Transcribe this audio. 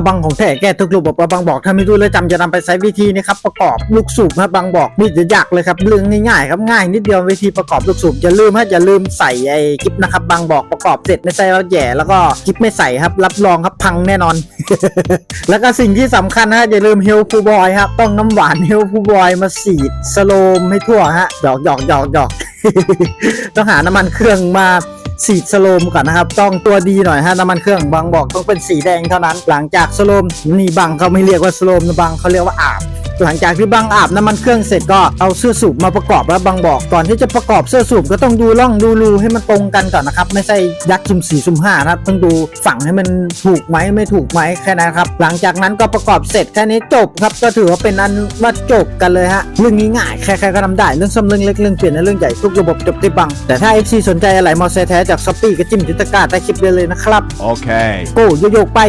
อบังของแท้แก้ทุกระบบอบังบอกถ้าไม่รู้แล้วจำจะนำไปใช้วิธีนี้ครับประกอบลูกสูบครับบังบอกนี่จะยากเลยครับเรื่องง่ายๆครับง่ายนิดเดียววิธีประกอบลูกสูบอย่าลืมฮะอย่าลืมใส่ไอ้กิฟนะครับบังบอกประกอบเสร็จไม่ใช่แล้วแย่แล้วก็กิฟไม่ใส่ครับรับรองครับพังแน่นอน แล้วก็สิ่งที่สำคัญนะฮะอย่าลืมเฮลฟูบอยครับต้องน้ำหวานเฮลฟูบอยมาสีดสโลมให้ทั่วฮะหยอกหยอกหยอกหยอกต้องหาน้ำมันเครื่องมา สีดสโลมก่อนนะครับ ต้องตัวดีหน่อยฮะน้ำมันเครื่องบางบอกต้องเป็นสีแดงเท่านั้น หลังจากสโลมนี่บางเขาไม่เรียกว่าสโลมนะบางเขาเรียกว่าอาบ หลังจากที่บางอาบน้ำมันเครื่องเสร็จก็เอาเสื้อสูบมาประกอบแล้วบางบอกก่อนที่จะประกอบเสื้อสูบก็ต้องดูร่องดูรูให้มันตรงกันก่อนนะครับ ไม่ใช่ยักษ์ซุ่มสี่ซุ่มห้านะครับต้องดูฝั่งให้มันถูกไหมไม่ถูกไหมแค่นั้นครับหลังจากนั้นก็ประกอบเสร็จแค่นี้จบครับก็ถือว่าเป็นอันว่าจบกันเลยฮะเรื่องนี้ง่ายใครๆก็ทำได้เรื่องซ้ำเรื่องเล็กเรื่องเปลี่ยนและเรื่องใหญ่ทุกระบบจบที่บัง แต่ถ้า FC สนใจอะไรมอเตอร์ไซค์แท้จากช้อปปี้ก็จิ้มจุดตะกร้าใต้คลิปได้เลยนะครับ Okay. โก้โยโยกไป